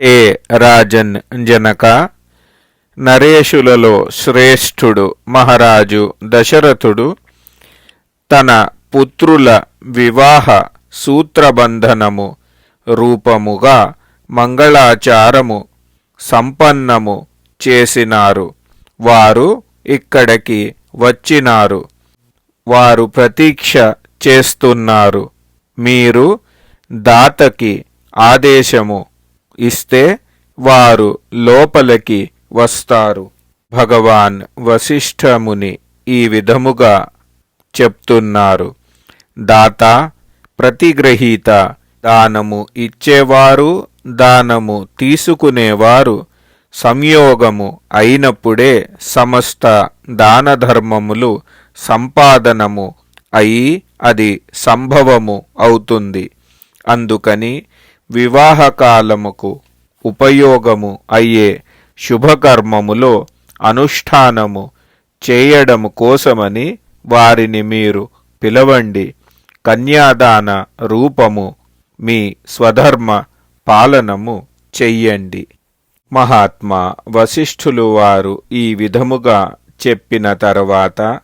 ఏ రాజన్ జనక? నరేషులలో శ్రేష్ఠుడు మహారాజు దశరథుడు. తన పుత్రుల వివాహ సూత్రబంధనము రూపముగా మంగళాచారము సంపన్నము చేసినారు. వారు ఇక్కడికి వచ్చినారు. వారు ప్రతీక్ష చేస్తున్నారు. మీరు దాతకి ఆదేశము ఇస్తే వారు లోపలికి వస్తారు. భగవాన్ వశిష్ఠముని ఈ విధముగా చెప్తున్నారు. దాత ప్రతిగ్రహీత దానము ఇచ్చేవారు దానము తీసుకునేవారు సంయోగము అయినప్పుడే సమస్త దానధర్మములు సంపాదనము అయి అది సంభవము అవుతుంది. అందుకని వివాహకాలముకు ఉపయోగము అయ్యే శుభకర్మములో అనుష్ఠానము చేయడము కోసమని వారిని మీరు పిలవండి. కన్యాదాన రూపము మీ స్వధర్మ పాలనము చెయ్యండి. మహాత్మా వశిష్ఠులు వారు ఈ విధముగా చెప్పిన తర్వాత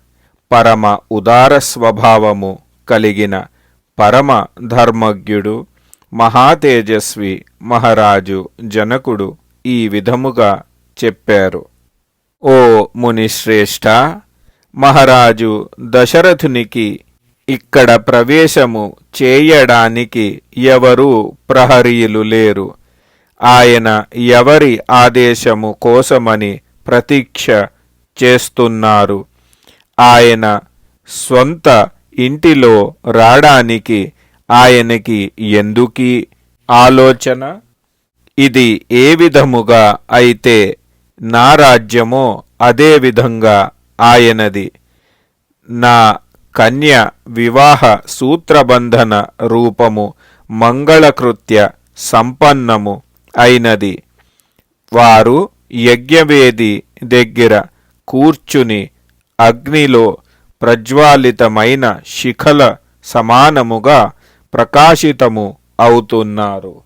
పరమ ఉదార స్వభావము కలిగిన పరమ ధర్మజ్ఞుడు మహాతేజస్వి మహారాజు జనకుడు ఈ విధముగా చెప్పారు. ఓ మునిశ్రేష్ఠ మహారాజు దశరథునికి ఇక్కడ ప్రవేశము చేయడానికి ఎవరూ ప్రహరీలు లేరు. ఆయన ఎవరి ఆదేశము కోసమని ప్రతీక్ష చేస్తున్నారు. ఆయన స్వంత ఇంటిలో రావడానికి ఆయనకి ఎందుకీ ఆలోచన? ఇది ఏ విధముగా అయితే నా రాజ్యమో అదే విధంగా ఆయనది. నా కన్య వివాహ సూత్రబంధన రూపము మంగళకృత్య సంపన్నము అయినది. వారు యజ్ఞవేది దగ్గర కూర్చుని అగ్నిలో ప్రజ్వాలితమైన శిఖల సమానముగా ప్రకాశితము అవుతున్నారు.